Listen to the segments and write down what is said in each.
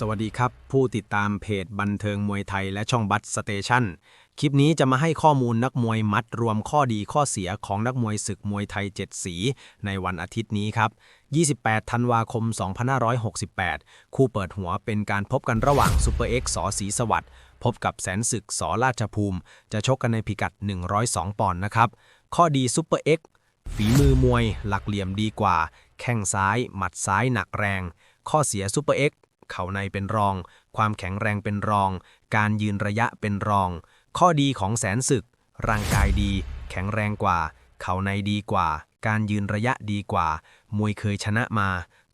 สวัสดีครับ ผู้ติดตามเพจบันเทิงมวยไทยและช่องบัตสเตชันคลิปนี้จะมาให้ข้อมูลนักมวยมัดรวมข้อดีข้อเสียของนักมวยศึกมวยไทย 7 สี ในวันอาทิตย์นี้ครับ 28 ธันวาคม 2568 คู่เปิดหัวเป็นการพบกันระหว่างซูเปอร์เอ็กซ์สอศรีสวัสดิ์พบกับแสนศึกสอราชภูมิ จะชกกันในพิกัด 102 ปอนด์นะครับ ข้อดีซูเปอร์เอ็กซ์ฝีมือมวย หลักเหลี่ยมดีกว่า แข้งซ้าย หมัดซ้ายหนักแรง ข้อเสียซูเปอร์เอ็กซ์ เข่าในเป็นรอง ความแข็งแรงเป็นรอง การยืนระยะเป็นรอง ข้อดีของแสนศึก ร่างกายดี แข็งแรงกว่า เข่าในดีกว่า การยืนระยะดีกว่า มวยเคยชนะมา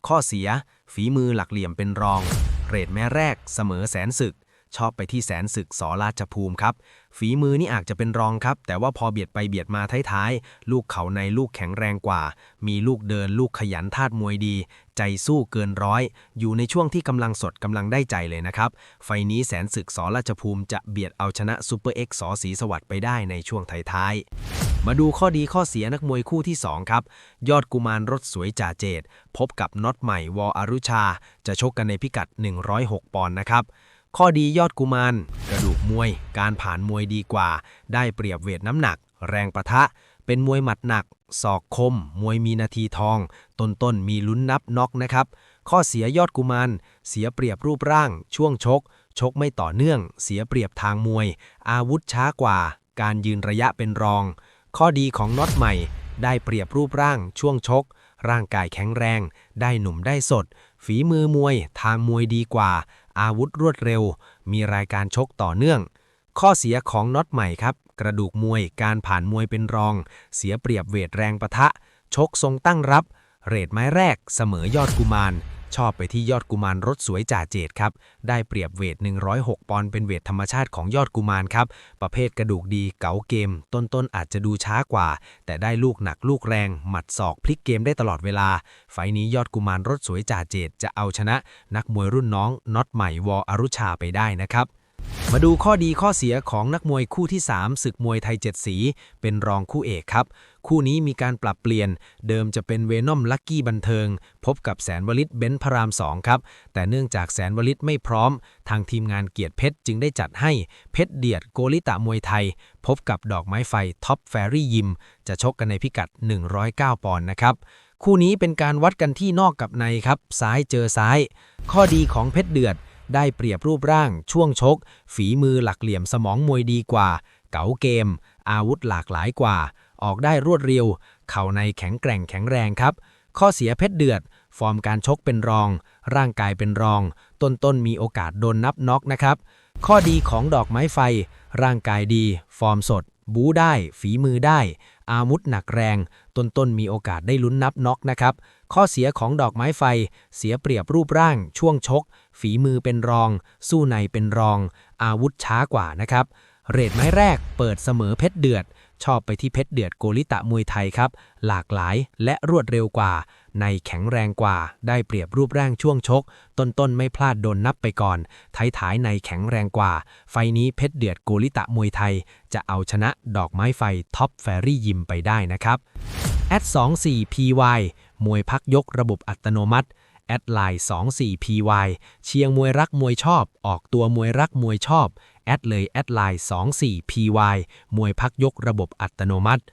ข้อเสีย ฝีมือหลักเหลี่ยมเป็นรอง เรทแม่แรกเสมอแสนศึก ชอบไปที่แสนศึกสอราชภูมิครับ ฝีมือนี่อาจจะเป็นรองครับ แต่ว่าพอเบียดไปเบียดมาท้ายๆ ลูกเขาในลูกแข็งแรงกว่า มีลูกเดินลูกขยันธาตุมวยดี ใจสู้เกินร้อย อยู่ในช่วงที่กำลังสดกำลังได้ใจเลยนะครับ ไฟนี้แสนศึกสอราชภูมิจะเบียดเอาชนะซูเปอร์เอ็กซ์สอศรีสวัสดิ์ไปได้ในช่วงท้ายๆ มาดูข้อดีข้อเสียนักมวยคู่ที่ 2 ครับ ยอดกุมารรถสวยจ่าเจตพบกับน็อตใหม่วออรุชา จะชกกันในพิกัด 106 ปอนด์นะครับ ข้อดียอดกุมารกระดูกมวย การผ่านมวยดีกว่า ได้เปรียบเวทน้ำหนัก แรงประทะ เป็นมวยหมัดหนัก ศอกคม มวยมีนาทีทอง ต้นต้นมีลุ้นนับน็อกนะครับ ข้อเสียยอดกุมาร เสียเปรียบรูปร่าง ช่วงชก ชกไม่ต่อเนื่อง เสียเปรียบทางมวย อาวุธช้ากว่า การยืนระยะเป็นรอง ข้อดีของน็อตใหม่ ได้เปรียบรูปร่าง ช่วงชก ร่างกายแข็งแรง ได้หนุ่มได้สด ฝีมือมวย ทางมวยดีกว่า อาวุธรวดเร็ว มีรายการชกต่อเนื่อง ข้อเสียของน็อตใหม่ครับ กระดูกมวยการผ่านมวยเป็นรอง เสียเปรียบเวทแรงปะทะ ชกทรงตั้งรับ เรทไม้แรก เสมอยอดกุมาร ชอบไปที่ยอดกุมารรถสวยจ่าเจดครับ ได้เปรียบเวท 106 ปอนด์เป็นเวทธรรมชาติของยอดกุมารครับ ประเภทกระดูกดีเก๋าเกม ต้นๆอาจจะดูช้ากว่า แต่ได้ลูกหนักลูกแรง หมัดศอกพลิกเกมได้ตลอดเวลา ไฟนี้ยอดกุมารรถสวยจ่าเจดจะเอาชนะ นักมวยรุ่นน้องน็อตใหม่วออรุชาไปได้นะครับ มาดูข้อดีข้อเสียของนักมวยคู่ที่ 3 ศึกมวยไทย7สี เป็นรองคู่เอกครับ คู่นี้มีการปรับเปลี่ยน เดิมจะเป็นเวนอมลักกี้บันเทิง พบกับแสนวลิตเบนพระราม 2 ครับ แต่เนื่องจากแสนวลิตไม่พร้อม ทางทีมงานเกียรติเพชรจึงได้จัดให้เพชรเดียดโกลิตะมวยไทย พบกับดอกไม้ไฟท็อปแฟรี่ยิม จะชกกันในพิกัด 109 ปอนด์นะครับคู่นี้เป็นการวัดกันที่นอกกับในครับ ซ้ายเจอซ้าย ข้อดีของเพชรเดือด ได้เปรียบรูปร่าง ช่วงชก ฝีมือหลักเหลี่ยมสมองมวยดีกว่า เก๋าเกม อาวุธหลากหลายกว่า ออกได้รวดเร็ว เข่าในแข็งแกร่งแข็งแรงครับ ข้อเสียเพชรเดือด ฟอร์มการชกเป็นรอง ร่างกายเป็นรอง ต้นต้นมีโอกาสโดนนับน็อกนะครับ ข้อดีของดอกไม้ไฟ ร่างกายดี ฟอร์มสด บู๊ได้ ฝีมือได้ อาวุธหนักแรงต้นต้นๆมีโอกาสได้ลุ้นนับน็อกนะครับ ข้อเสียของดอกไม้ไฟ เสียเปรียบรูปร่าง ช่วงชก ฝีมือเป็นรอง สู้ในเป็นรอง อาวุธช้ากว่านะครับ เรทไม้แรกเปิดเสมอเพชรเดือด ชอบไปที่เพชรเดือดโกลิตะมวยไทยครับ หลากหลายและรวดเร็วกว่า ในแข็งแรงกว่า ได้เปรียบรูปร่างช่วงชกต้นต้นๆไม่พลาดโดนนับไปก่อน ท้ายท้ายในแข็งแรงกว่า ไฟนี้เพชรเดือดโกลิตะมวยไทย จะเอาชนะดอกไม้ไฟท็อปแฟรี่ยิมไปได้นะครับแอด 24PY มวยพักยกระบบอัตโนมัติ แอดไลน์ 24PY เชียงมวยรักมวยชอบ ออกตัวมวยรักมวยชอบ แอดเลยแอดไลน์ 24PY มวยพักยกระบบอัตโนมัติ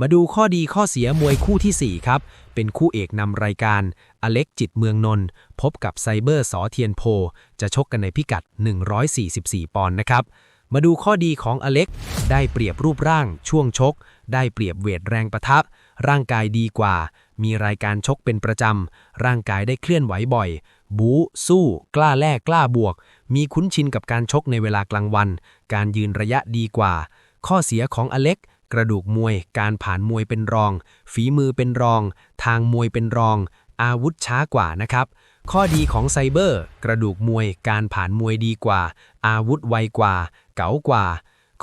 มาดูข้อดีข้อเสียมวยคู่ทีสี่ 4 ครับ เป็นคู่เอกนำรายการ อเล็กจิตเมืองนนท์พบกับไซเบอร์สอเทียนโพ จะชกกันในพิกัด 144 ปอนด์นะครับมาดูข้อดีของอเล็ก ได้เปรียบรูปร่าง ช่วงชก ได้เปรียบเวทแรงประทะ ร่างกายดีกว่า มีรายการชกเป็นประจำ ร่างกายได้เคลื่อนไหวบ่อย บู๊ สู้ กล้าแลกกล้าบวก มีคุ้นชินกับการชกในเวลากลางวัน การยืนระยะดีกว่า ข้อเสียของอเล็ก กระดูกมวย การผ่านมวยเป็นรอง ฝีมือเป็นรอง ทางมวยเป็นรอง อาวุธช้ากว่านะครับ ข้อดีของไซเบอร์ กระดูกมวย การผ่านมวยดีกว่า อาวุธไวกว่า เก๋ากว่า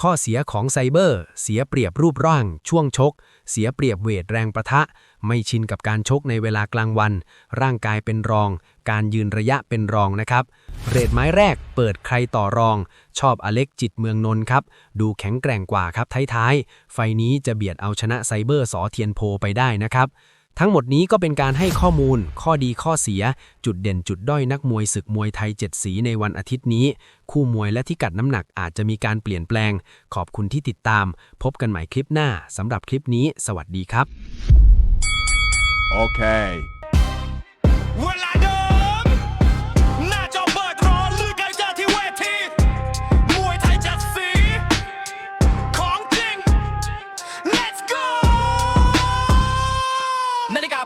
ข้อเสียของไซเบอร์ เสียเปรียบรูปร่าง ช่วงชก เสียเปรียบเวทแรงประทะ ไม่ชินกับการชกในเวลากลางวัน ร่างกายเป็นรอง การยืนระยะเป็นรองนะครับ เรทไม้แรกเปิดใครต่อรอง ชอบอเล็กจิตเมืองนนท์ครับ ดูแข็งแกร่งกว่าครับท้ายๆ ไฟนี้จะเบียดเอาชนะไซเบอร์สอเทียนโพไปได้นะครับ ทั้งหมดนี้ก็เป็นการให้ข้อมูล ข้อดีข้อเสีย จุดเด่นจุดด้อยนักมวยศึกมวยไทย 7 สีในวันอาทิตย์นี้ คู่มวยและที่กัดน้ำหนักอาจจะมีการเปลี่ยนแปลง ขอบคุณที่ติดตาม พบกันใหม่คลิปหน้าสำหรับคลิปนี้ สวัสดีครับ Okay. Well, I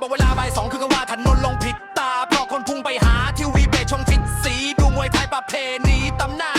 บอกเวลาบ่ายสองคือก็ว่าถนนลงผิดตาเพราะคนพุ่งไปหาทีวีเบชชงฟิตสีดูมวยไทยประเพณีตำนาน